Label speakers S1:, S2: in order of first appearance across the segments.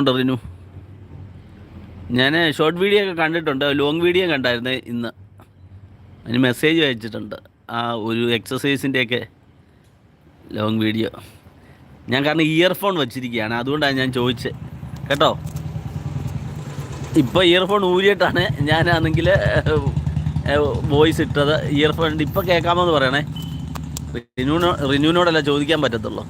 S1: ഉണ്ട് റിനു. ഞാൻ short video ഒക്കെ കണ്ടിട്ടുണ്ട്. ലോങ് വീഡിയോ കണ്ടായിരുന്നു ഇന്ന്. അതിന് മെസ്സേജ് അയച്ചിട്ടുണ്ട്. ആ ഒരു എക്സസൈസിന്റെയൊക്കെ ലോങ് വീഡിയോ ഞാൻ കാരണം ഇയർഫോൺ വെച്ചിരിക്കുകയാണ്. അതുകൊണ്ടാണ് ഞാൻ ചോദിച്ചത്. കേട്ടോ? ഇപ്പോൾ ഇയർഫോൺ ഊരിയിട്ടാണ് ഞാനാണെങ്കിൽ വോയിസ് ഇട്ടത്. ഇയർഫോൺ ഇപ്പോൾ കേൾക്കാമോ എന്ന് പറയണേ. റിനുവിനോ റിനുവിനോടല്ല ചോദിക്കാൻ പറ്റത്തുള്ളൂ.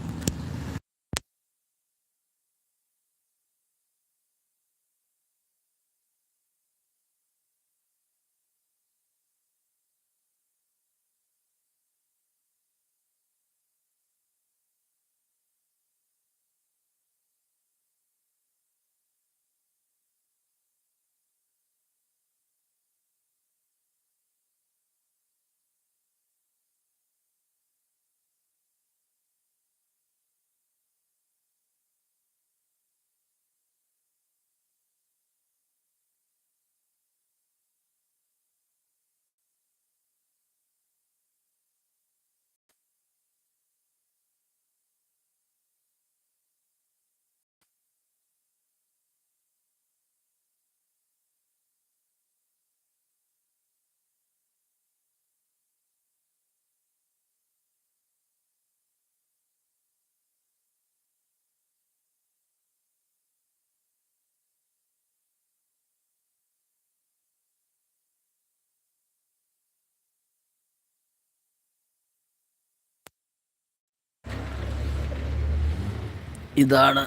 S1: ഇതാണ്.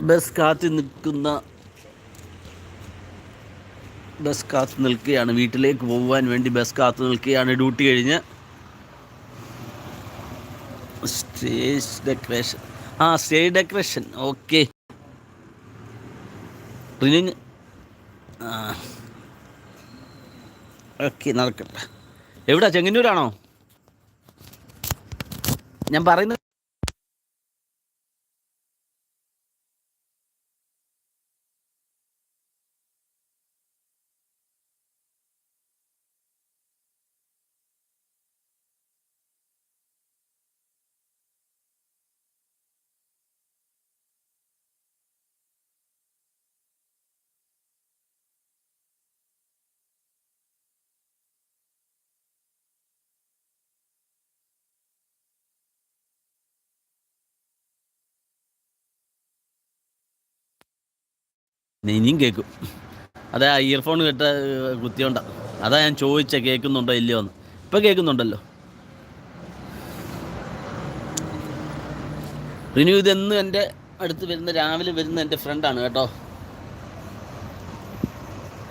S1: ബസ് കാത്തു നിൽക്കുന്ന ബസ് കാത്തു നിൽക്കുകയാണ്. വീട്ടിലേക്ക് പോകുവാൻ വേണ്ടി ബസ് കാത്തു നിൽക്കുകയാണ്. ഡ്യൂട്ടി കഴിഞ്ഞ് സ്റ്റേജ് ഡെക്കറേഷൻ. ആ സ്റ്റേജ് ഡെക്കറേഷൻ. ഓക്കെ. ഓക്കെ നടക്കട്ടെ. എവിടാ? ചെങ്ങന്നൂരാണോ? ഞാൻ പറയുന്നത് ഇനിയും കേൾക്കും. അതാ ഇയർഫോൺ കേട്ട കുത്തിയോണ്ട. അതാ ഞാൻ ചോദിച്ച കേൾക്കുന്നുണ്ടോ ഇല്ലയോ എന്ന്. ഇപ്പം കേൾക്കുന്നുണ്ടല്ലോ. റിനു ഇതെന്ന് എന്റെ അടുത്ത് വരുന്ന രാവിലെ വരുന്ന എന്റെ ഫ്രണ്ടാണ് കേട്ടോ.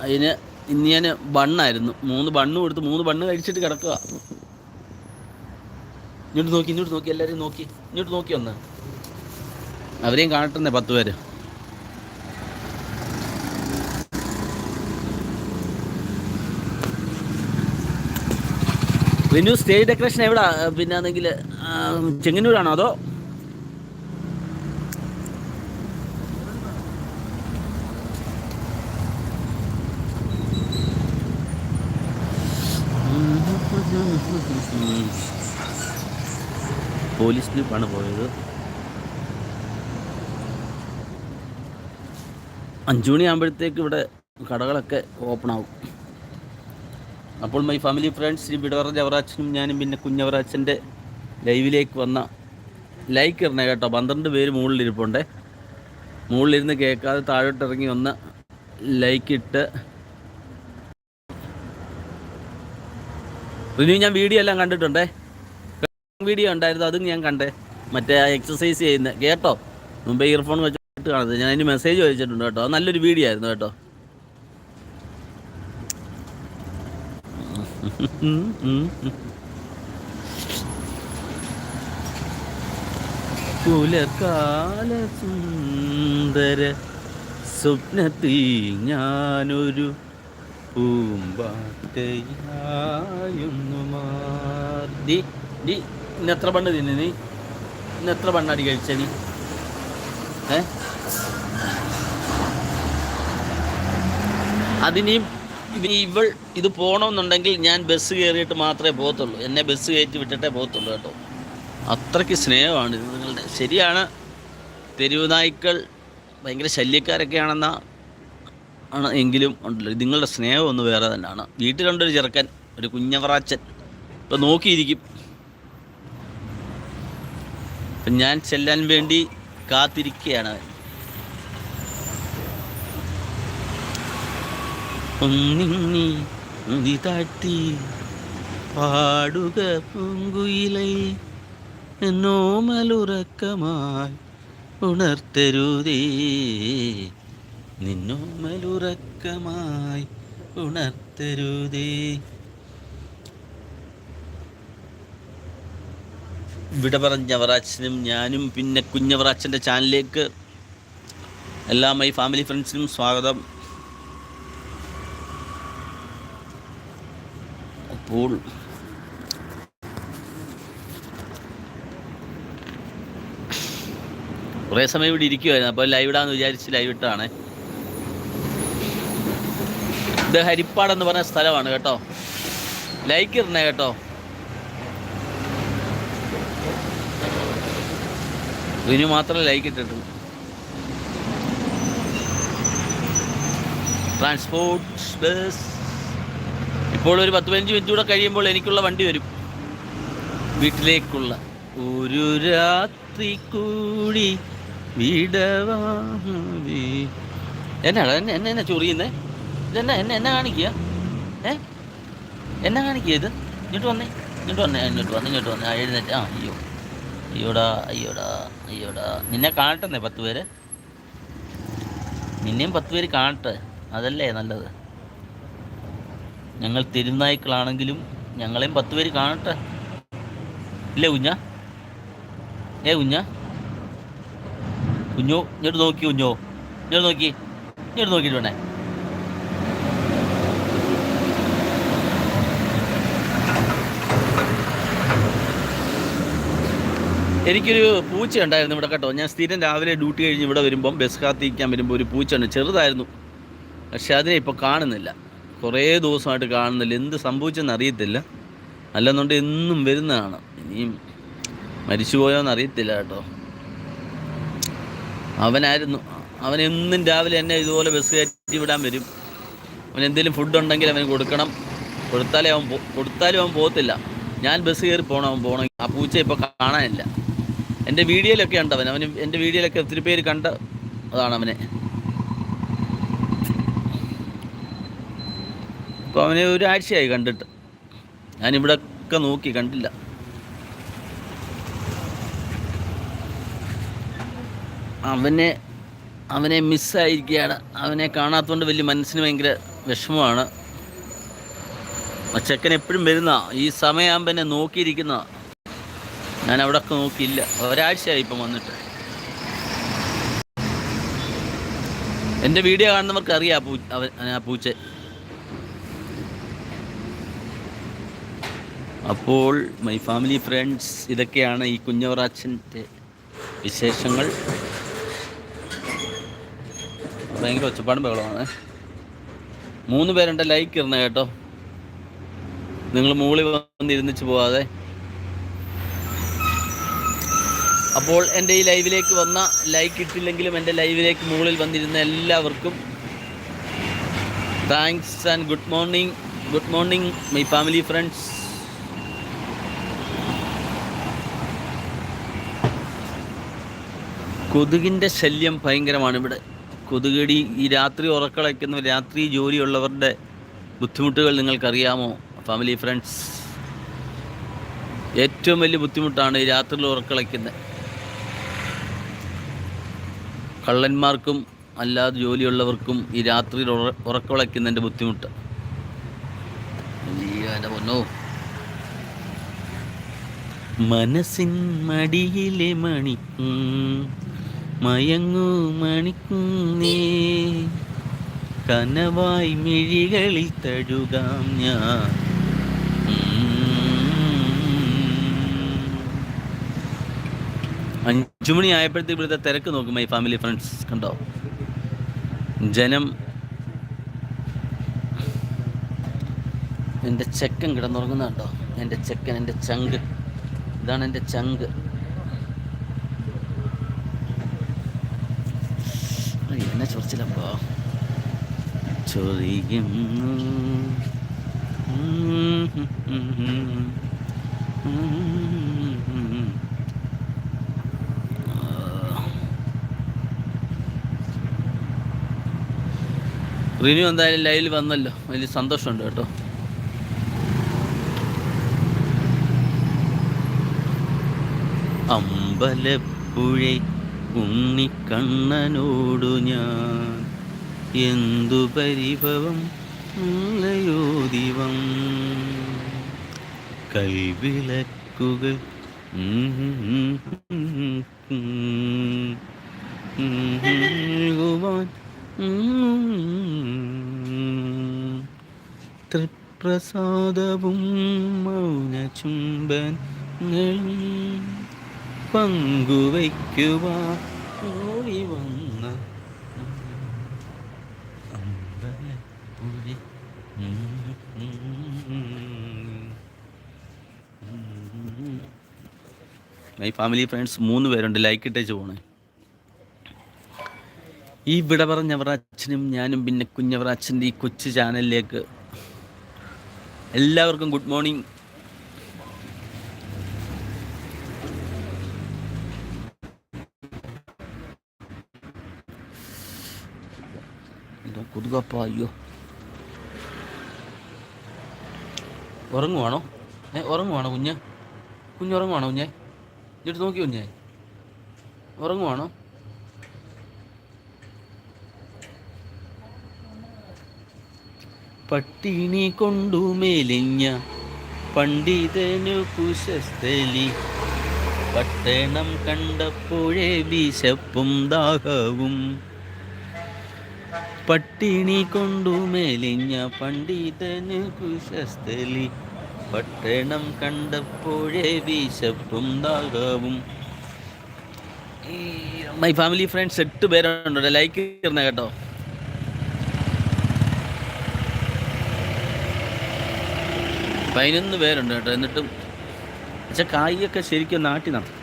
S1: അതിന് ഇന്ന് ഞാൻ ബണ്ണായിരുന്നു. മൂന്ന് ബണ്ണ് കൊടുത്ത് മൂന്ന് ബണ്ണ് കഴിച്ചിട്ട് കിടക്കുക ഇങ്ങോട്ട് നോക്കി ഇങ്ങോട്ട് നോക്കി എല്ലാവരെയും നോക്കി. ഇങ്ങോട്ട് നോക്കി ഒന്ന്. അവരെയും കാണട്ടെന്നേ പത്ത് പേര്. റിന്യൂ സ്റ്റേജ് ഡെക്കറേഷൻ എവിടാ? പിന്നെ ആണെങ്കിൽ ചെങ്ങന്നൂരാണോ അതോ? പോലീസ് ജീപ്പാണ് പോയത്. അഞ്ചു മണിയാകുമ്പോഴത്തേക്ക് ഇവിടെ കടകളൊക്കെ ഓപ്പൺ ആവും. അപ്പോൾ മൈ ഫാമിലി ഫ്രണ്ട്സ് ശ്രീ ബിഡവറ ജവറാച്ചനും ഞാനും പിന്നെ കുഞ്ഞവറാച്ചന്റെ ലൈവിലേക്ക് വന്ന ലൈക്ക് ഇടണേ കേട്ടോ. പന്ത്രണ്ട് പേര് മുകളിലിരിപ്പുണ്ടേ. മുകളിലിരുന്ന് കേൾക്കാതെ താഴോട്ട് ഇറങ്ങി വന്ന് ലൈക്ക് ഇട്ട്. റിന്യൂ ഞാൻ വീഡിയോ എല്ലാം കണ്ടിട്ടുണ്ടേ? വീഡിയോ ഉണ്ടായിരുന്നു അതും ഞാൻ കണ്ടേ. മറ്റേ ആ എക്സസൈസ് ചെയ്യുന്ന കേട്ടോ? മുമ്പേ ഇയർഫോൺ വെച്ചിട്ട് കാണുന്നത്. ഞാൻ അതിന് മെസ്സേജ് വെച്ചിട്ടുണ്ട് കേട്ടോ. നല്ലൊരു വീഡിയോ ആയിരുന്നു കേട്ടോ. പുലകാല സുന്ദര സ്വപ്നത്തിൽ ഞാനൊരു പൂമ്പാറ്റയായൊന്നു മാറി നീ ഇന്നെത്ര പണ്ട് തിന്നു നീ? ഇന്നെത്ര എത്ര കഴിച്ച നീ? ഏ? അതിനെയും ഇവൾ ഇത് പോകണമെന്നുണ്ടെങ്കിൽ ഞാൻ ബസ് കയറിയിട്ട് മാത്രമേ പോകത്തുള്ളൂ. എന്നെ ബസ് കയറ്റി വിട്ടിട്ടേ പോകത്തുള്ളൂ കേട്ടോ. അത്രയ്ക്ക് സ്നേഹമാണ് ഇത് നിങ്ങളുടെ. ശരിയാണ്. തെരുവ് നായ്ക്കൾ ഭയങ്കര ശല്യക്കാരൊക്കെയാണെന്ന ആണ് എങ്കിലും ഉണ്ടല്ലോ. നിങ്ങളുടെ സ്നേഹം ഒന്ന് വേറെ തന്നെയാണ്. വീട്ടിലുണ്ടൊരു ചെറുക്കൻ ഒരു കുഞ്ഞവറാച്ചൻ. ഇപ്പം നോക്കിയിരിക്കും. ഇപ്പം ഞാൻ ചെല്ലാൻ വേണ്ടി കാത്തിരിക്കുകയാണ്. അവൻ ഒന്നിങ്ങി മുതി താഴ്ത്തി പാടുക പൂങ്കുയിലൈ എന്നോമലുറക്കമായി ഉണർത്തരുതേ. നിന്നോമലുറക്കമായി ഉണർത്തരുതേ. വിട പറഞ്ഞവറാച്ചനും ഞാനും പിന്നെ കുഞ്ഞവറാച്ചന്റെ ചാനലിലേക്ക് എല്ലാ മൈ ഫാമിലി ഫ്രണ്ട്സിനും സ്വാഗതം. അപ്പോൾ കുറേ സമയം ഇവിടെ ഇരിക്കുമായിരുന്നു അപ്പോൾ ലൈവ് ഇടാന്ന് വിചാരിച്ച് ലൈവ് ഇട്ടാണ് ഇത് ഹരിപ്പാട് എന്ന് പറഞ്ഞ സ്ഥലമാണ് കേട്ടോ. ലൈക്ക് ഇടണേ കേട്ടോ. ഇതിന് മാത്രമേ ലൈക്ക് ഇട്ടിട്ടുള്ളൂ. ട്രാൻസ്പോർട്ട് ബസ് ഇപ്പോൾ ഒരു പത്ത് പതിനഞ്ച് മിനിറ്റ് കൂടെ കഴിയുമ്പോൾ എനിക്കുള്ള വണ്ടി വരും. വീട്ടിലേക്കുള്ള ഒരു രാത്രി കൂടി വിടവാതി എന്നാണ് എന്നെ എന്നെ എന്നാ ചൊറിയുന്നേ? ഇതെന്നാ എന്നെ എന്നെ കാണിക്കുക? ഏ? എന്നെ കാണിക്കുക ഇത്? ഇങ്ങോട്ട് വന്നേ. ഇങ്ങോട്ട് വന്നേ. ഇങ്ങോട്ട് വന്നേ ഇങ്ങോട്ട് വന്നേ. എഴുന്നേറ്റ്. ആ അയ്യോ. അയ്യോടാ അയ്യോടാ അയ്യോടാ. നിന്നെ കാണട്ടെന്നേ പത്ത് പേര്. നിന്നെയും പത്ത് പേര് കാണട്ടെ. അതല്ലേ നല്ലത്. ഞങ്ങൾ തിരുനായ്ക്കളാണെങ്കിലും ഞങ്ങളെയും പത്ത് പേര് കാണട്ടെ. ഇല്ലേ കുഞ്ഞ? ഏ കുഞ്ഞ? കുഞ്ഞോ ഇങ്ങോട്ട് നോക്കി കുഞ്ഞോ. ഇങ്ങോട്ട് നോക്കി. ഇങ്ങോട്ട് നോക്കിയിട്ട് വേണേ എനിക്കൊരു പൂച്ച ഉണ്ടായിരുന്നു ഇവിടെ കേട്ടോ. ഞാൻ സ്ഥിരം രാവിലെ ഡ്യൂട്ടി കഴിഞ്ഞ് ഇവിടെ വരുമ്പം ബസ് കാത്തിരിക്കാൻ വരുമ്പോൾ ഒരു പൂച്ച ഉണ്ട് ചെറുതായിരുന്നു. പക്ഷെ അതിനെ ഇപ്പോൾ കാണുന്നില്ല. കുറേ ദിവസമായിട്ട് കാണുന്നില്ല. എന്ത് സംഭവിച്ചെന്ന് അറിയത്തില്ല. അല്ലെന്നുണ്ട് എന്നും വരുന്നതാണ്. ഇനിയും മരിച്ചുപോയോന്ന് അറിയത്തില്ല കേട്ടോ. അവനായിരുന്നു. അവൻ എന്നും രാവിലെ എന്നെ ഇതുപോലെ ബസ് കയറ്റി വിടാൻ വരും. അവൻ എന്തെങ്കിലും ഫുഡ് ഉണ്ടെങ്കിൽ അവന് കൊടുക്കണം. കൊടുത്താലേ അവൻ കൊടുത്താലും അവൻ പോകത്തില്ല. ഞാൻ ബസ് കയറി പോകണം അവൻ പോകണം ആ പൂച്ച ഇപ്പോൾ കാണാനില്ല. എന്റെ വീഡിയോയിലൊക്കെ ഉണ്ട് അവൻ അവന് എന്റെ വീഡിയോയിലൊക്കെ ഒത്തിരി പേര് കണ്ട അതാണ് അവനെ. ഇപ്പോൾ അവനെ ഒരാഴ്ചയായി കണ്ടിട്ട്. ഞാനിവിടെ ഒക്കെ നോക്കി കണ്ടില്ല. അവനെ അവനെ മിസ്സായിരിക്കുകയാണ്. അവനെ കാണാത്തതുകൊണ്ട് വലിയ മനസ്സിന് ഭയങ്കര വിഷമമാണ്. ചെക്കൻ എപ്പോഴും വരുന്ന? ഈ സമയമാകുമ്പോൾ എന്നെ നോക്കിയിരിക്കുന്ന? ഞാൻ അവിടെ ഒക്കെ നോക്കിയില്ല. ഒരാഴ്ചയായി ഇപ്പം വന്നിട്ട്. എന്റെ വീഡിയോ കാണുന്നവർക്ക് അറിയാം ആ പൂ അവൻ ആ പൂച്ച അപ്പോൾ മൈ ഫാമിലി ഫ്രണ്ട്സ് ഇതൊക്കെയാണ് ഈ കുഞ്ഞവറാച്ചന്റെ വിശേഷങ്ങൾ. ഭയങ്കര ഒച്ചപ്പാടും ബഹളമാണ് മൂന്ന് പേരുണ്ട് ലൈക്ക് ഇരുന്ന കേട്ടോ. നിങ്ങൾ മുകളിൽ വന്ന് ഇരുന്നിച്ച് പോവാതെ. അപ്പോൾ എന്റെ ഈ ലൈവിലേക്ക് വന്ന ലൈക്ക് ഇട്ടില്ലെങ്കിലും എന്റെ ലൈവിലേക്ക് മുകളിൽ വന്നിരുന്ന എല്ലാവർക്കും thanks and good morning good morning my family friends കൊതുകിന്റെ ശല്യം ഭയങ്കരമാണ്. ഇവിടെ കൊതുകടി ഈ രാത്രി ഉറക്കളയ്ക്കുന്ന രാത്രി ജോലിയുള്ളവരുടെ ബുദ്ധിമുട്ടുകൾ നിങ്ങൾക്കറിയാമോ? ഫാമിലി ഫ്രണ്ട്സ് ഏറ്റവും വലിയ ബുദ്ധിമുട്ടാണ് ഈ രാത്രിയിൽ ഉറക്കളയ്ക്കുന്നത് കള്ളന്മാർക്കും അല്ലാതെ ജോലിയുള്ളവർക്കും ഈ രാത്രിയിൽ ഉറ ഉറക്കളയ്ക്കുന്നതിന്റെ ബുദ്ധിമുട്ട്. മനസ്സിൻ മടിയിലെ മണിക്കും മയങ്ങൂ മണിക്കുന്നേ കനവായി മിഴികളിൽ തഴുകാം ഞാൻ. അഞ്ചു മണി ആയപ്പോഴത്തേക്ക് ഇവിടുത്തെ തിരക്ക് നോക്കും മൈ ഫാമിലി ഫ്രണ്ട്സ് കണ്ടോ? ജനം എന്റെ ചെക്കൻ കിടന്നുറങ്ങുന്നുണ്ടോ? എന്റെ ചെക്കൻ എന്റെ ചങ്ക്. ഇതാണ് എന്റെ ചങ്ക്. എന്നെ ചൊറിച്ചിലപ്പോ. ചൊറിയുന്നു. റിനു എന്തായാലും ലൈവിൽ വന്നല്ലോ. വലിയ സന്തോഷമുണ്ട് കേട്ടോ. അമ്പലപ്പുഴ ഉണ്ണിക്കണ്ണനോടു ഞാൻ എന്തു പരിഭവം ഉള്ളയോ ദിവം കൈവിളക്കുക തൃപ്രസാദവും തൃപ്രസാദവും മൗനചുംബങ്ങളും പങ്കുവയ്ക്കുവാൻ ഓടി വന്ന മൈ ഫാമിലി ഫ്രണ്ട്സ് മൂന്ന് പേരുണ്ട്. ലൈക്ക് ഇട്ടേച്ച് പോണേ. ഈ വിട പറഞ്ഞവർ അച്ഛനും ഞാനും പിന്നെ കുഞ്ഞവർ അച്ഛന്റെ ഈ കൊച്ചു ചാനലിലേക്ക് എല്ലാവർക്കും ഗുഡ് മോർണിംഗ് അയ്യോ ഉറങ്ങുവാണോ? ഏ ഉറങ്ങുവാണോ കുഞ്ഞ്? കുഞ്ഞ് ഉറങ്ങുവാണോ കുഞ്ഞെ? ഇങ്ങോട്ട് നോക്കി കുഞ്ഞെ. ഉറങ്ങുവാണോ? പട്ടിണി കൊണ്ടു മേലിഞ്ഞ പണ്ഡിതനു കുശസ്ഥലി പട്ടണം കണ്ടപ്പോഴേ വിശപ്പും ദാഹവും. പട്ടിണി കൊണ്ടു മേലിഞ്ഞ പണ്ഡിതന് കുശസ്ഥലി. പട്ടണം കണ്ടപ്പോഴേ വിശപ്പും ദാഹവും. മൈ ഫാമിലി ഫ്രണ്ട്സ് എട്ട് പേരുണ്ടോ ലൈക്ക് തീർന്ന കേട്ടോ. പതിനൊന്ന് പേരുണ്ട് കേട്ടോ. എന്നിട്ടും പക്ഷെ കായിയൊക്കെ ശരിക്കും നാട്ടി നടക്കും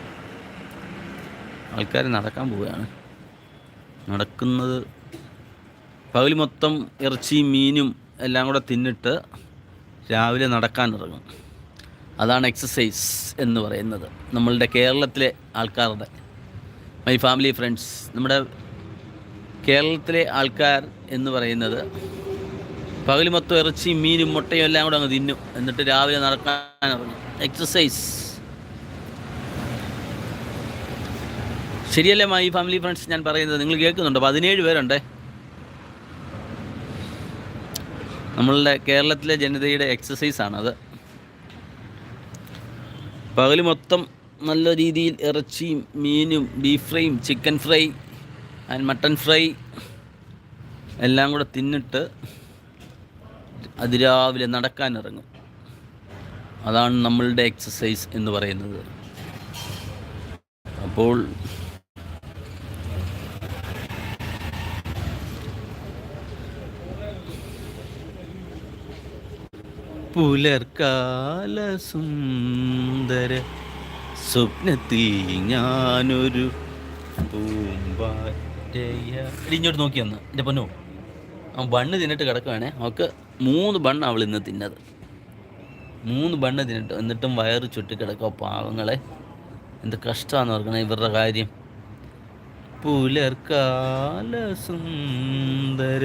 S1: ആൾക്കാർ നടക്കാൻ പോവുകയാണ്. നടക്കുന്നത് പകൽ മൊത്തം ഇറച്ചിയും മീനും എല്ലാം കൂടെ തിന്നിട്ട് രാവിലെ നടക്കാൻ ഇറങ്ങും. അതാണ് എക്സസൈസ് എന്ന് പറയുന്നത്. നമ്മളുടെ കേരളത്തിലെ ആൾക്കാരുടെ മൈ ഫാമിലി ഫ്രണ്ട്സ് നമ്മുടെ കേരളത്തിലെ ആൾക്കാർ എന്ന് പറയുന്നത് പകൽ മൊത്തം ഇറച്ചിയും മീനും മുട്ടയും എല്ലാം കൂടെ അങ്ങ് തിന്നും. എന്നിട്ട് രാവിലെ നടക്കാൻ ഇറങ്ങും. എക്സസൈസ് ശരിയല്ലേ മൈ ഫാമിലി ഫ്രണ്ട്സ് ഞാൻ പറയുന്നത് നിങ്ങൾ കേൾക്കുന്നുണ്ടോ? പതിനേഴ് പേരുണ്ടേ? നമ്മളുടെ കേരളത്തിലെ ജനതയുടെ എക്സസൈസ് അത്. പകൽ മൊത്തം നല്ല രീതിയിൽ ഇറച്ചിയും മീനും ബീഫ് ഫ്രൈയും chicken fry and mutton fry എല്ലാം കൂടെ തിന്നിട്ട് അതിരാവിലെ നടക്കാൻ ഇറങ്ങും അതാണ് നമ്മളുടെ എക്സസൈസ് എന്ന് പറയുന്നത് അപ്പോൾ പുലർക്കാല സുന്ദര സ്വപ്നത്തിൽ ഞാനൊരു ഇങ്ങോട്ട് നോക്കി വന്ന് എന്റെ പൊന്നു അവൻ ബണ്ണ് തിന്നിട്ട് കിടക്കുവാണേ. അവക്ക് മൂന്ന് ബണ്ണ് അവൾ ഇന്ന് തിന്നത്. മൂന്ന് ബണ്ണ് തിന്നിട്ട് എന്നിട്ടും വയറ് ചുറ്റി കിടക്കുക പാവങ്ങളെ. എന്ത് കഷ്ടമാണെന്ന് ഓർക്കണേ ഇവരുടെ കാര്യം. പുലർക്കാല സുന്ദര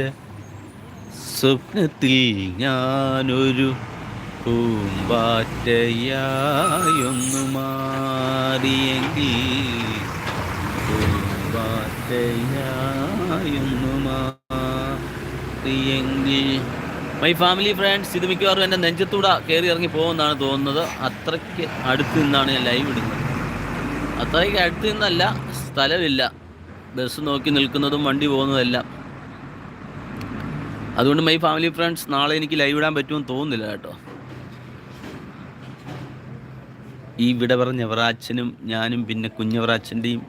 S1: സ്വപ്നത്തിൽ ഞാനൊരു പൂമ്പാറ്റയായൊന്നു മാറിയെങ്കിൽ പൂമ്പാറ്റയായൊന്നു മാറിയെങ്കിൽ മൈ ഫാമിലി ഫ്രണ്ട്സ് ഇത് മിക്കവാറും എന്റെ നെഞ്ചത്തൂടെ കയറി ഇറങ്ങി പോകുമെന്നാണ് തോന്നുന്നത്. അത്രയ്ക്ക് അടുത്ത് നിന്നാണ് ഞാൻ ലൈവ് ഇടുന്നത്. അത്രയ്ക്ക് അടുത്ത് നിന്നല്ല സ്ഥലമില്ല. ബസ് നോക്കി നിൽക്കുന്നതും വണ്ടി പോകുന്നതെല്ലാം. അതുകൊണ്ട് മൈ ഫാമിലി ഫ്രണ്ട്സ് നാളെ എനിക്ക് ലൈവ് ഇടാൻ പറ്റുമെന്ന് തോന്നുന്നില്ല കേട്ടോ. ഈ വിട പറഞ്ഞ വറാച്ചനും ഞാനും പിന്നെ കുഞ്ഞവറാച്ചന്റെയും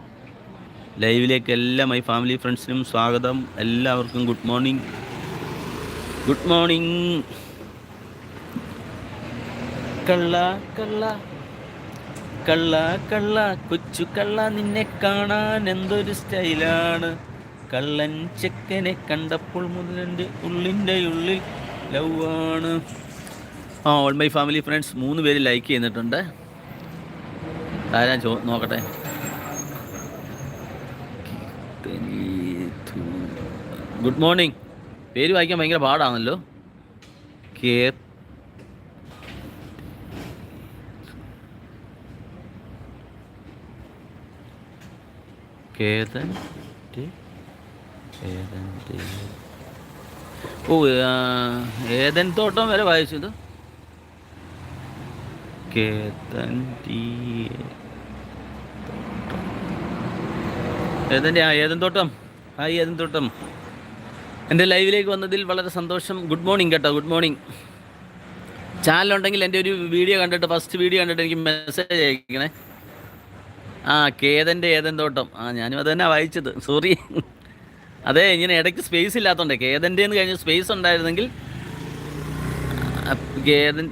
S1: ലൈവിലേക്ക് എല്ലാ മൈ ഫാമിലി ഫ്രണ്ട്സിനും സ്വാഗതം. എല്ലാവർക്കും ഗുഡ് മോർണിംഗ് ഗുഡ് മോർണിംഗ് കള്ള കള്ള. കള്ള കള്ള. കൊച്ചു കള്ള നിന്നെ കാണാൻ എന്തൊരു സ്റ്റൈലാണ്. കള്ളൻ ചെക്കനെ കണ്ടപ്പോൾ മുതൽ എന്റെ ഉള്ളിന്റെ ഉള്ളിൽ ലവ് ആണ് ആ ഓൾ മൈ ഫാമിലി ഫ്രണ്ട്സ് മൂന്ന് പേര് ലൈക്ക് ചെയ്യുന്നിട്ടുണ്ട് ആരാ ചോ നോക്കട്ടെ. ഗുഡ് മോർണിംഗ് പേര് വായിക്കാൻ ഭയങ്കര പാടാണല്ലോ. കേ കേതൻ ടി- ഏതൻ ഓ ഏതൻ തോട്ടം വരെ വായിച്ചു കേതൻ ആ ഏതൻ തോട്ടം? ഹായ് ഏതൻ തോട്ടം? എന്റെ ലൈവിലേക്ക് വന്നതിൽ വളരെ സന്തോഷം. ഗുഡ് മോർണിംഗ് കേട്ടോ ഗുഡ് മോർണിംഗ്. ചാനലുണ്ടെങ്കിൽ എന്റെ ഒരു വീഡിയോ കണ്ടിട്ട് ഫസ്റ്റ് വീഡിയോ കണ്ടിട്ട് എനിക്ക് മെസ്സേജ് അയക്കണേ. ആ കേതന്റെ ഏതൻ തോട്ടം. ആ ഞാനും അത് തന്നെ വായിച്ചത്. സോറി അതെ ഇങ്ങനെ ഇടയ്ക്ക് സ്പേസ് ഇല്ലാത്തതുകൊണ്ട് കേതന്റെ എന്ന് കഴിഞ്ഞ് സ്പേസ് ഉണ്ടായിരുന്നെങ്കിൽ കേതന്റെ കേതൻ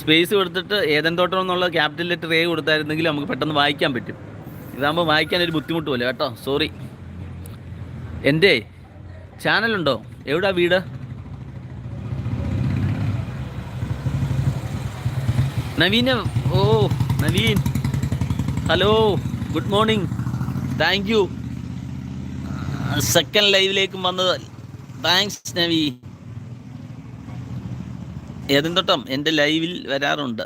S1: സ്പേസ് കൊടുത്തിട്ട് ഏതൻ തോട്ടം എന്നുള്ള ക്യാപിറ്റൽ ലെറ്റർ എ കൊടുത്തായിരുന്നെങ്കിൽ നമുക്ക് പെട്ടെന്ന് വായിക്കാൻ പറ്റും. ഇതാകുമ്പോൾ വായിക്കാൻ ഒരു ബുദ്ധിമുട്ട് പോലെ കേട്ടോ. സോറി എന്റെ ചാനലുണ്ടോ എവിടാ വീട്? നവീന ഓ Naveen. Hello good morning thank you second ലൈവിലേക്കും വന്നത്. താങ്ക്സ് നവി ഏതും തൊട്ടം എന്റെ ലൈവിൽ വരാറുണ്ട്.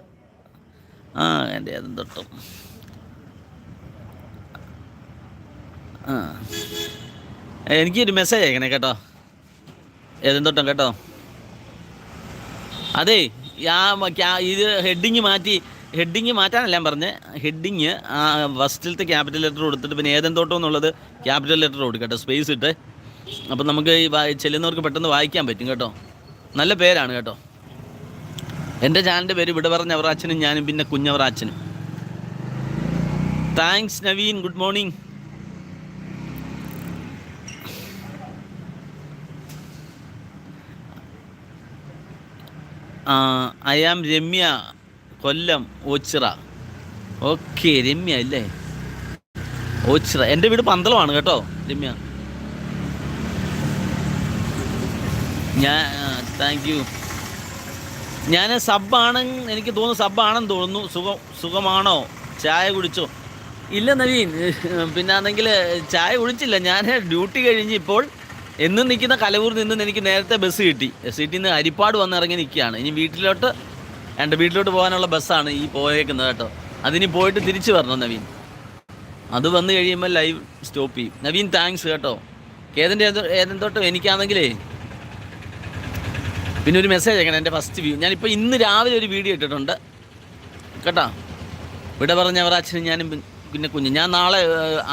S1: ആ എന്റെ ഏതെന്തോട്ടം തൊട്ടം. ആ. എനിക്കൊരു മെസ്സേജ് അയക്കണേ കേട്ടോ. ഏതെന്തോട്ടം കേട്ടോ. അതെ ഇത് ഹെഡിങ് മാറ്റി ഹെഡിങ് മാറ്റാനല്ല ഞാൻ പറഞ്ഞത് ഹെഡിങ് ആ ഫസ്റ്റിലത്തെ ക്യാപിറ്റൽ ലെറ്റർ കൊടുത്തിട്ട് പിന്നെ ഏതെന്തോട്ടം എന്നുള്ളത് ക്യാപിറ്റൽ ലെറ്റർ കൊടുക്കട്ടെ സ്പേസ് ഇട്ട്. അപ്പം നമുക്ക് ഈ ചെല്ലുന്നവർക്ക് പെട്ടെന്ന് വായിക്കാൻ പറ്റും കേട്ടോ. നല്ല പേരാണ് കേട്ടോ. എന്റെ ചാനലിന്റെ പേര് ഇവിടെ പറഞ്ഞ അവറാച്ചനും ഞാനും പിന്നെ കുഞ്ഞവറാച്ചനും thanks Naveen good morning I am Ramya Kollam Ochira. Okay Ramya അല്ലേ ഓച്ചിറ. എന്റെ വീട് പന്തളമാണ് കേട്ടോ രമ്യ ഞാൻ താങ്ക് യു ഞാൻ സബ്ബാണ് എനിക്ക് തോന്നുന്നു സബ്ബാണെന്ന് തോന്നുന്നു. സുഖം സുഖമാണോ? ചായ കുടിച്ചോ? ഇല്ല നവീൻ. പിന്നെ ആണെങ്കിൽ ചായ കുടിച്ചില്ല. ഞാൻ ഡ്യൂട്ടി കഴിഞ്ഞ് ഇപ്പോൾ എന്നും നിൽക്കുന്ന കലവൂർ നിന്ന് എനിക്ക് നേരത്തെ ബസ് കിട്ടി. സീറ്റിൽ നിന്ന് അരിപ്പാട് വന്നിറങ്ങി നിൽക്കുകയാണ്. ഇനി വീട്ടിലോട്ട് എന്റെ വീട്ടിലോട്ട് പോകാനുള്ള ബസ്സാണ് ഈ പോയേക്കുന്നത് കേട്ടോ. അതിനി പോയിട്ട് തിരിച്ചു വരണം നവീൻ. അത് വന്നു കഴിയുമ്പോൾ ലൈവ് സ്റ്റോപ്പ് ചെയ്യും. നവീൻ താങ്ക്സ് കേട്ടോ. ഏതിന്റെ ഏതെന്തോട്ടോ തൊട്ടും എനിക്കാണെങ്കിലേ. പിന്നെ ഒരു മെസ്സേജ് അയക്കണം എന്റെ ഫസ്റ്റ് വ്യൂ ഞാനിപ്പോൾ ഇന്ന് രാവിലെ ഒരു വീഡിയോ ഇട്ടിട്ടുണ്ട്. കേട്ടോ? ഇവിടെ പറഞ്ഞ അച്ഛനും ഞാനും പിന്നെ കുഞ്ഞ്. ഞാൻ നാളെ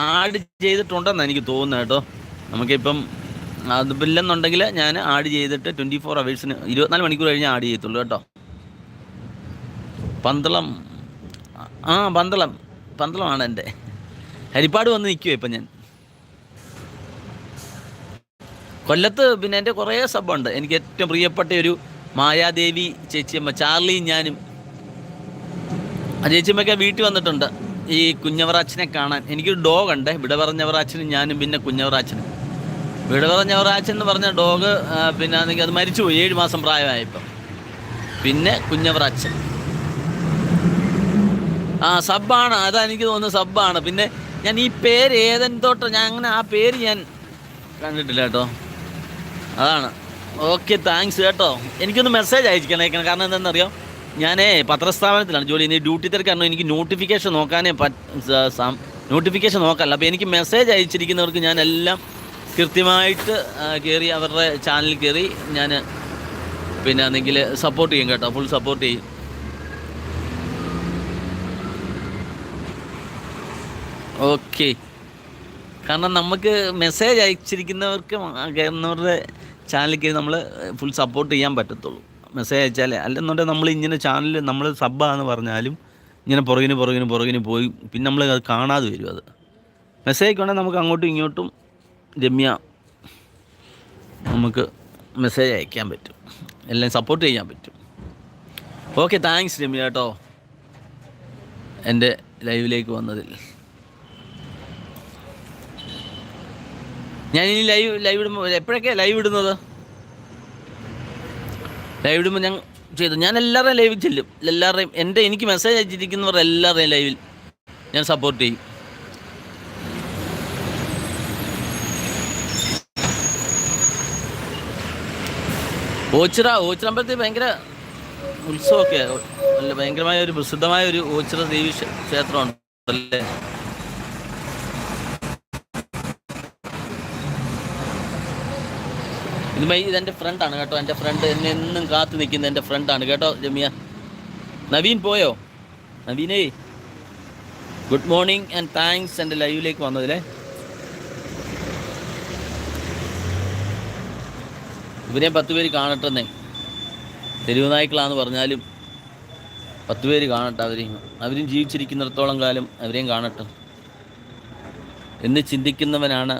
S1: ആഡ് ചെയ്തിട്ടുണ്ടെന്ന് എനിക്ക് തോന്നുന്നത് കേട്ടോ. നമുക്കിപ്പം അതില്ലെന്നുണ്ടെങ്കിൽ ഞാൻ ആഡ് ചെയ്തിട്ട് ട്വന്റി ഫോർ അവേഴ്സിന് ഇരുപത്തിനാല് മണിക്കൂർ കഴിഞ്ഞ് ആഡ് ചെയ്യത്തുള്ളൂ കേട്ടോ. പന്തളം ആ പന്തളം പന്തളമാണ് എന്റെ. ഹരിപ്പാട് വന്ന് നിൽക്കുമോ ഇപ്പം ഞാൻ. കൊല്ലത്ത് പിന്നെ എന്റെ കുറേ സബ്ബുണ്ട്. എനിക്ക് ഏറ്റവും പ്രിയപ്പെട്ട ഒരു മായാദേവി ചേച്ചിയമ്മ ചാർലിയും ഞാനും. ആ ചേച്ചിയമ്മയൊക്കെ വീട്ടിൽ വന്നിട്ടുണ്ട്. ഈ കുഞ്ഞവറാച്ചനെ കാണാൻ. എനിക്കൊരു ഡോഗ് ഉണ്ട് ഇവിടെ പറഞ്ഞവറാച്ചനും ഞാനും പിന്നെ കുഞ്ഞവറാച്ചനും. ഇവിടെ പറഞ്ഞവറാച്ചൻ എന്ന് പറഞ്ഞ ഡോഗ് പിന്നെ അത് മരിച്ചുപോയി. ഏഴ് മാസം പ്രായമായപ്പം. പിന്നെ കുഞ്ഞവറാച്ചൻ. ആ സബ്ബാണ്. അതാ എനിക്ക് തോന്നുന്നത് സബ്ബാണ്. പിന്നെ ഞാൻ ഈ പേര് ഏതെന്തോട്ടോ തൊട്ട് ഞാൻ അങ്ങനെ ആ പേര് ഞാൻ കണ്ടിട്ടില്ല കേട്ടോ. അതാണ്. ഓക്കെ താങ്ക്സ് കേട്ടോ. എനിക്കൊന്ന് മെസ്സേജ് അയച്ചിരിക്കണേ കാരണം എന്താണെന്നറിയോ? ഞാനേ പത്രസ്ഥാപനത്തിലാണ് ജോലി ഇനി ഡ്യൂട്ടി തിരക്കാണോ. എനിക്ക് നോട്ടിഫിക്കേഷൻ നോക്കാനേ നോട്ടിഫിക്കേഷൻ നോക്കല്ല. അപ്പോൾ എനിക്ക് മെസ്സേജ് അയച്ചിരിക്കുന്നവർക്ക് ഞാൻ എല്ലാം കൃത്യമായിട്ട് കയറി അവരുടെ ചാനലിൽ കയറി ഞാൻ പിന്നെ എന്തെങ്കിൽ സപ്പോർട്ട് ചെയ്യും കേട്ടോ. ഫുൾ സപ്പോർട്ട് ചെയ്യും. ഓക്കെ കാരണം നമുക്ക് മെസ്സേജ് അയച്ചിരിക്കുന്നവർക്ക് കയറുന്നവരുടെ ചാനലിലേക്ക് നമ്മൾ ഫുൾ സപ്പോർട്ട് ചെയ്യാൻ പറ്റത്തുള്ളൂ. മെസ്സേജ് അയച്ചാലേ. അല്ലെന്നുണ്ടെങ്കിൽ നമ്മൾ ഇങ്ങനെ ചാനൽ നമ്മൾ സബ്ബാന്ന് പറഞ്ഞാലും ഇങ്ങനെ പുറകിന് പുറകിന് പുറകിന് പോയി പിന്നെ നമ്മൾ അത് കാണാതെ വരും അത്. മെസ്സേജ് അയക്കുകയാണെങ്കിൽ നമുക്ക് അങ്ങോട്ടും ഇങ്ങോട്ടും രമ്യ നമുക്ക് മെസ്സേജ് അയക്കാൻ പറ്റും. എല്ലാം സപ്പോർട്ട് ചെയ്യാൻ പറ്റും. ഓക്കെ താങ്ക്സ് രമ്യ കേട്ടോ. എന്റെ ലൈവിലേക്ക് വന്നതിൽ. ഞാൻ ഇനി ലൈവ് ലൈവ് ഇടുമ്പോൾ എപ്പോഴൊക്കെയാണ് ലൈവ് ഇടുന്നത്? ലൈവ് ഇടുമ്പോൾ ഞാൻ ചെയ്തു. ഞാൻ എല്ലാവരുടെയും ലൈവിൽ ചെല്ലും. എല്ലാവരുടെയും എന്റെ എനിക്ക് മെസ്സേജ് അയച്ചിരിക്കുന്നവർ എല്ലാവരുടെയും ലൈവിൽ ഞാൻ സപ്പോർട്ട് ചെയ്യും. ഓച്ചിറ ഓച്ചിറ അമ്പലത്തിൽ ഭയങ്കര ഉത്സവമൊക്കെ അല്ല ഭയങ്കരമായ ഒരു പ്രസിദ്ധമായ ഒരു ഓച്ചിറ ദേവി ക്ഷേ- ക്ഷേത്രമുണ്ട് അല്ലേ ഇത് മൈ ഇതെന്റെ ഫ്രണ്ടാണ് കേട്ടോ. എന്റെ ഫ്രണ്ട് എന്നെ എന്നും കാത്തു നിൽക്കുന്ന എന്റെ ഫ്രണ്ടാണ് കേട്ടോ രമ്യ നവീൻ പോയോ? നവീനേ. ഗുഡ് മോർണിംഗ് ആൻഡ് താങ്ക്സ് എന്റെ ലൈവിലേക്ക് വന്നതിലെ. ഇവരെ പത്ത് പേര് കാണട്ടെന്നേ. തെരുവ് നായ്ക്കളാന്ന് പറഞ്ഞാലും പത്ത് പേര് കാണട്ടെ അവരെയും അവരും ജീവിച്ചിരിക്കുന്നിടത്തോളം കാലം അവരെയും കാണട്ടെ. എന്ന് ചിന്തിക്കുന്നവനാണ്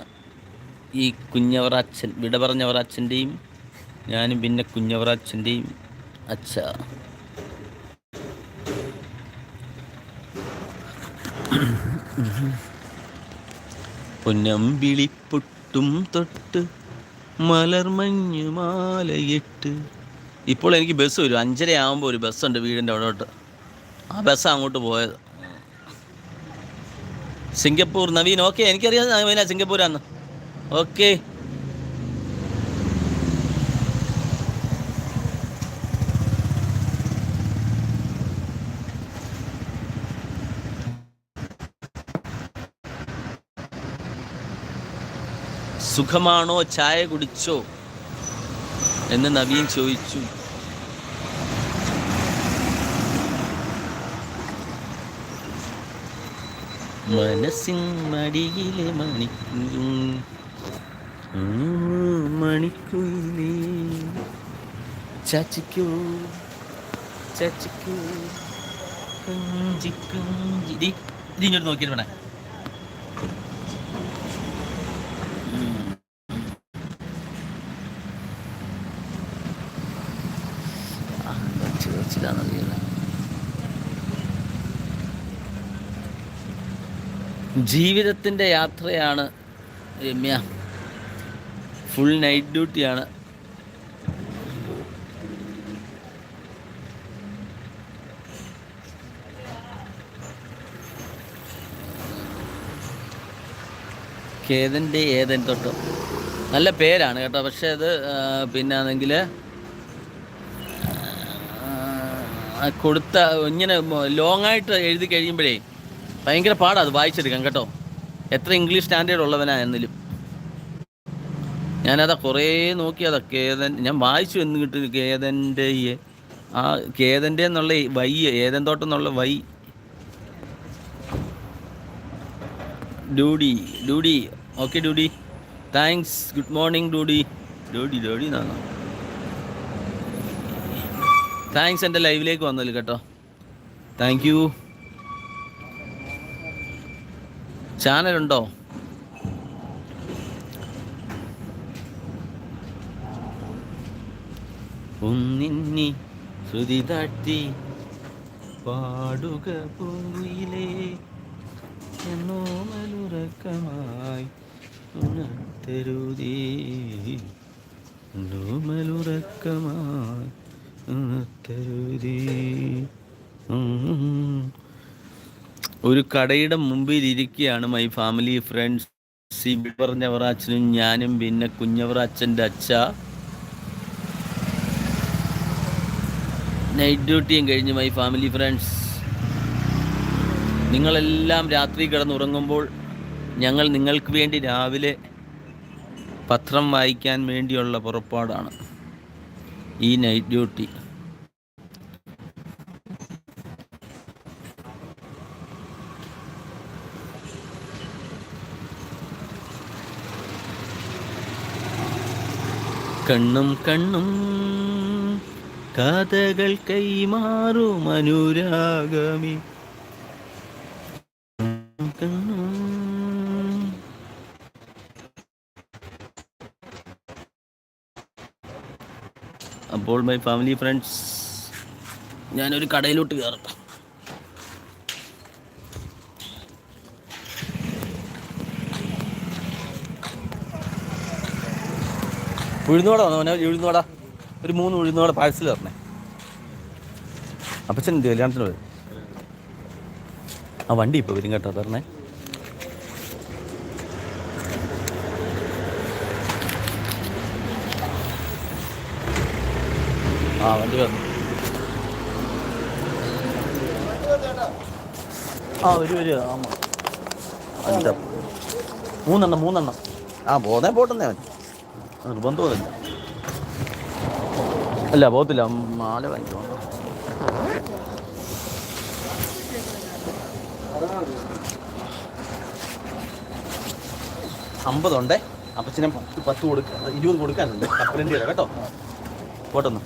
S1: ഈ കുഞ്ഞവറാച്ചൻ വിട പറഞ്ഞവറാച്ചന്റെയും ഞാനും പിന്നെ കുഞ്ഞവറച്ഛന്റെയും അച്ഛ. പൊന്നമ്പിളിപ്പൊട്ടും തൊട്ട് മലർമഞ്ഞു മാലയിട്ട്. ഇപ്പോൾ എനിക്ക് ബസ് വരും. അഞ്ചര ആകുമ്പോൾ ഒരു ബസ്സുണ്ട് വീടിന്റെ അവിടോട്ട്. ആ ബസ് അങ്ങോട്ട് പോയത്. സിംഗപ്പൂർ നവീൻ ഓക്കെ എനിക്കറിയാം നവീന സിംഗപ്പൂരാന്ന്. ഓക്കെ. സുഖമാണോ ചായ കുടിച്ചോ? എന്ന് നവീൻ ചോദിച്ചു. മനസ്സിൻ മടിയിലെ മണിക്കും. മണിക്കുയിലേ ചാച്ചിക്കോ ചാച്ചിക്കോ. ഇങ്ങോട്ട് നോക്കിയിട്ട് വേണേ. ജീവിതത്തിന്റെ യാത്രയാണ് രമ്യ. ഫുൾ നൈറ്റ് ഡ്യൂട്ടിയാണ് കേതന്റെ ഏതൻ തൊട്ട്. നല്ല പേരാണ് കേട്ടോ പക്ഷെ അത് ആ, പിന്നെ ആണെങ്കിൽ കൊടുത്ത ഇങ്ങനെ ലോങ് ആയിട്ട് എഴുതി കഴിയുമ്പോഴേ ഭയങ്കര പാടാണ് അത് വായിച്ചെടുക്കാം കേട്ടോ. എത്ര ഇംഗ്ലീഷ് സ്റ്റാൻഡേർഡ് ഉള്ളവനാ ഞാനതാ കുറേ നോക്കിയതാ കേതൻ ഞാൻ വായിച്ചു എന്ന് കിട്ടും കേതന്റെ ആ കേതന്റെ എന്നുള്ള വൈ ഏതൻ തോട്ടം എന്നുള്ള Y. Doodi Doodi okay Doodi. Thanks good morning Doodi. Doodi Doodi എന്നാണോ? താങ്ക്സ് എന്റെ ലൈവിലേക്ക് വന്നല്ലോ കേട്ടോ. Thank you. ചാനലുണ്ടോ? ശ്രുതി തട്ടി പാടുക പൂയിലേ എന്നോ മലുറക്കമായി ഉണർത്തരുതേ. മലുറക്കമായി ഉണർത്തരുതേ. ഒരു കടയുടെ മുമ്പിൽ ഇരിക്കുകയാണ് മൈ ഫാമിലി ഫ്രണ്ട്സ് സി പറഞ്ഞവറാച്ചനും ഞാനും പിന്നെ കുഞ്ഞവറാച്ചന്റെ അച്ഛ. നൈറ്റ് ഡ്യൂട്ടിയും കഴിഞ്ഞ് മൈ ഫാമിലി ഫ്രണ്ട്സ് നിങ്ങളെല്ലാം രാത്രി കിടന്നുറങ്ങുമ്പോൾ ഞങ്ങൾ നിങ്ങൾക്ക് വേണ്ടി രാവിലെ പത്രം വായിക്കാൻ വേണ്ടിയുള്ള പുറപ്പാടാണ് ഈ നൈറ്റ് ഡ്യൂട്ടി കണ്ണും കണ്ണും കഥകൾ കൈമാറും അനുരാഗമി. അപ്പോൾ മൈ ഫാമിലി ഫ്രണ്ട്സ് ഞാനൊരു കടയിലോട്ട് കയറട്ടെ. ഉഴുന്നോടാ ഉഴുന്നോട ഒരു മൂന്ന് ഉഴുന്നോടെ പാഴ്സൽ തരണേ അപ്പച്ചൻ എന്ത് കല്യാണത്തിന് വരും ആ വണ്ടി ഇപ്പോൾ വരും കേട്ടോ തരണേ. ആ വണ്ടി വന്നു. ആ വരും വരും. ആമാ അഞ്ചാ. മൂന്നെണ്ണം മൂന്നെണ്ണം. ആ പോന്നേ പോട്ടെന്നേ അവൻ. നിർബന്ധമൊന്നുമില്ല. അല്ല പോകത്തില്ല. മാല വാങ്ങിക്കോ അമ്പതുണ്ടേ? അപ്പച്ചനെ പത്ത് പത്ത് കൊടുക്ക ഇരുപത് കൊടുക്കാനുണ്ട്. കപ്പലിന്റെ കേട്ടോ? പോട്ടൊന്ന്.